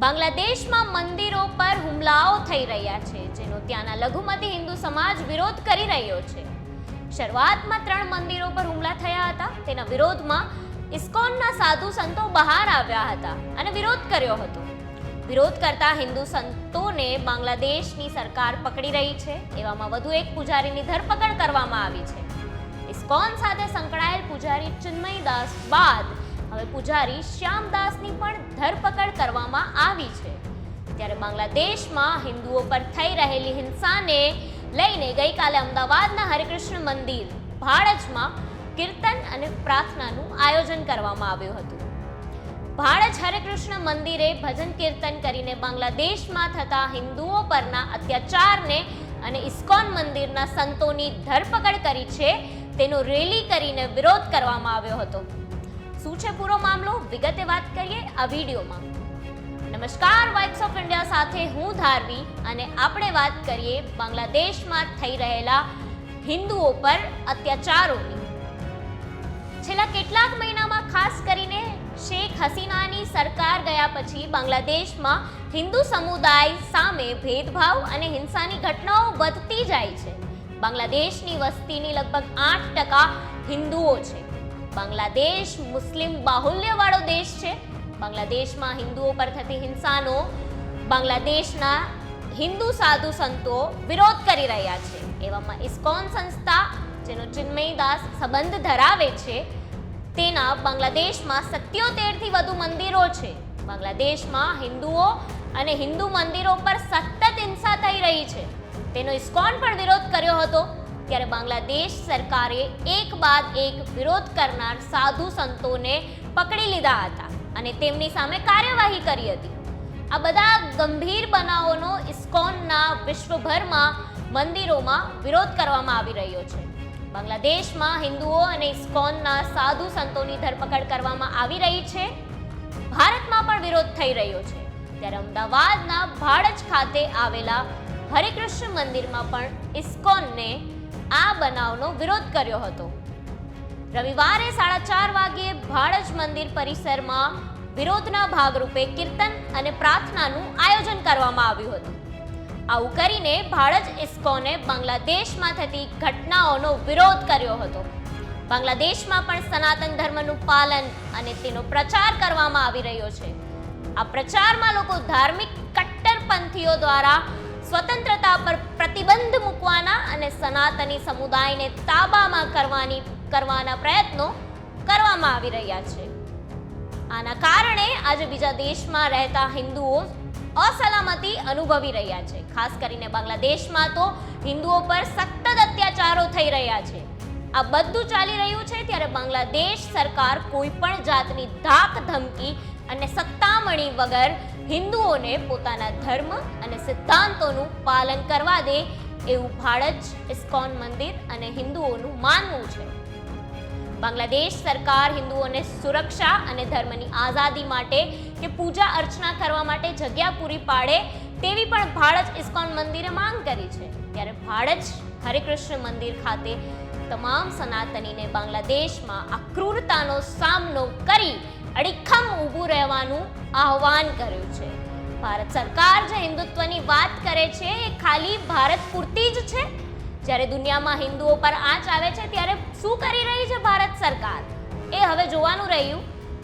બાંગ્લાદેશમાં મંદિરો પર હુમલાઓ થઈ રહ્યા છે, જેનો ત્યાંના લઘુમતી હિન્દુ સમાજ વિરોધ કરી રહ્યો છે. શરૂઆતમાં ત્રણ મંદિરો પર હુમલા થયા હતા, તેના વિરોધમાં ઇસ્કોનના સાધુ સંતો બહાર આવ્યા હતા અને વિરોધ કર્યો હતો. વિરોધ કરતા હિન્દુ સંતોને બાંગ્લાદેશની સરકાર પકડી રહી છે, એવામાં વધુ એક પૂજારીની ધરપકડ કરવામાં આવી છે. ઇસ્કોન સાથે સંકળાયેલ પૂજારી ચિન્મય દાસ બાદ હવે પૂજારી શ્યામદાસની પણ ધરપકડ કરવામાં આવી છે. ત્યારે બાંગ્લાદેશમાં હિન્દુઓ પર થઈ રહેલી હિંસાને લઈને ગઈકાલે અમદાવાદના હરિકૃષ્ણ મંદિર, ભાડજમાં કીર્તન અને પ્રાર્થનાનું આયોજન કરવામાં આવ્યું હતું. ભાડજ હરિકૃષ્ણ મંદિરે ભજન કીર્તન કરીને બાંગ્લાદેશમાં થતા હિન્દુઓ પરના અત્યાચારને અને ઇસ્કોન મંદિરના સંતોની ધરપકડ કરી છે, તેનો રેલી કરીને વિરોધ કરવામાં આવ્યો હતો. શું છે પૂરો મામલો? વિગતે વાત કરીએ આ વિડીયોમાં. નમસ્કાર વાઇબ્સ ઓફ ઇન્ડિયા સાથે હું ધારવી અને આપણે વાત કરીએ બાંગ્લાદેશમાં થઈ રહેલા હિન્દુઓ પર અત્યાચારોની. છેલ્લા કેટલાક મહિનામાં ખાસ કરીને શેખ હસીનાની સરકાર ગયા પછી બાંગ્લાદેશમાં હિન્દુ સમુદાય સામે ભેદભાવ અને હિંસાની ઘટનાઓ વધતી જાય છે. બાંગ્લાદેશની વસ્તીની લગભગ આઠ ટકા હિન્દુઓ છે. બાંગ્લાદેશ મુસ્લિમ બાહુલ્યવાળો દેશ છે. બાંગ્લાદેશમાં હિન્દુઓ પર થતી હિંસાનો બાંગ્લાદેશના હિન્દુ સાધુ સંતો વિરોધ કરી રહ્યા છે. એવામાં ઇસ્કોન સંસ્થા, જેનો ચિન્મય દાસ સંબંધ ધરાવે છે, તેના બાંગ્લાદેશમાં સત્યોતેરથી વધુ મંદિરો છે. બાંગ્લાદેશમાં હિન્દુઓ અને હિન્દુ મંદિરો પર સતત હિંસા થઈ રહી છે. તેનો ઇસ્કોન પણ વિરોધ કર્યો હતો. ત્યારે બાંગ્લાદેશ સરકારે એક બાદ એક વિરોધ કરનાર સાધુ સંતોને પકડી લીધા હતા અને તેમની સામે કાર્યવાહી કરી હતી. આ બધા ગંભીર બનાવોનો ઇસ્કોનના વિશ્વભરમાં મંદિરોમાં વિરોધ કરવામાં આવી રહ્યો છે. બાંગ્લાદેશમાં હિન્દુઓ અને ઇસ્કોનના સાધુ સંતોની ધરપકડ કરવામાં આવી રહી છે. ભારતમાં પણ વિરોધ થઈ રહ્યો છે. ત્યારે અમદાવાદના ભાડજ ખાતે આવેલા હરિકૃષ્ણ મંદિરમાં પણ ઇસ્કોનને આ બનાવનો વિરોધ કર્યો હતો. રવિવારે સાડા ચાર વાગ્યે ભાડજ મંદિર પરિસરમાં વિરોધના ભાગરૂપે કીર્તન અને પ્રાર્થનાનું આયોજન કરવામાં આવ્યું હતું. આવું કરીને ભાડજ ઇસ્કોને બાંગ્લાદેશમાં થતી ઘટનાઓનો વિરોધ કર્યો હતો. બાંગ્લાદેશમાં પણ સનાતન ધર્મનું પાલન અને તેનો પ્રચાર કરવામાં આવી રહ્યો છે. આ પ્રચારમાં લોકો ધાર્મિક કટ્ટરપંથીઓ દ્વારા સ્વતંત્રતા પર પ્રતિબંધ મૂકવાના અને સનાતની સમુદાયને તાબામાં કરવાની, કરવાના પ્રયત્નો કરવામાં આવી રહ્યા છે. આના કારણે આજે બીજા દેશમાં રહેતા હિન્દુઓ અસલામતી અનુભવી રહ્યા છે. ખાસ કરીને બાંગ્લાદેશમાં તો હિન્દુઓ પર સતત અત્યાચારો થઈ રહ્યા છે. આ બધું ચાલી રહ્યું છે ત્યારે બાંગ્લાદેશ સરકાર કોઈ પણ જાતની ધાક ધમકી અને સત્તામણી વગર હિન્દુઓને પોતાના ધર્મ અને સિદ્ધાંતોનું પાલન કરવા દે એવું ભાડજ ઇસ્કોન મંદિર અને હિન્દુઓનું માનવું છે. બાંગ્લાદેશ સરકાર હિન્દુઓને સુરક્ષા અને ધર્મની આઝાદી માટે કે પૂજા અર્ચના કરવા માટે જગ્યા પૂરી પાડે તેવી પણ ભાડજ ઇસ્કોન મંદિરે માંગ કરી છે. ત્યારે ભાડજ હરિકૃષ્ણ મંદિર ખાતે તમામ સનાતનીને બાંગ્લાદેશમાં આ ક્રૂરતાનો સામનો કરી અડીખમ ઊભું રહેવાનું આહવાન કર્યું છે. ભારત સરકાર જે હિન્દુત્વની વાત કરે છે, એ ખાલી ભારત પૂરતી જ છે? જ્યારે દુનિયામાં હિન્દુઓ પર આંચ આવે છે, ત્યારે શું કરી રહી છે ભારત સરકાર? એ હવે જોવાનું રહ્યું.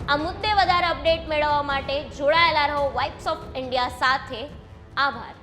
આ મુદ્દે વધારે અપડેટ મેળવવા માટે જોડાયેલા રહો વાઇબ્સ ઓફ ઇન્ડિયા સાથે. આભાર.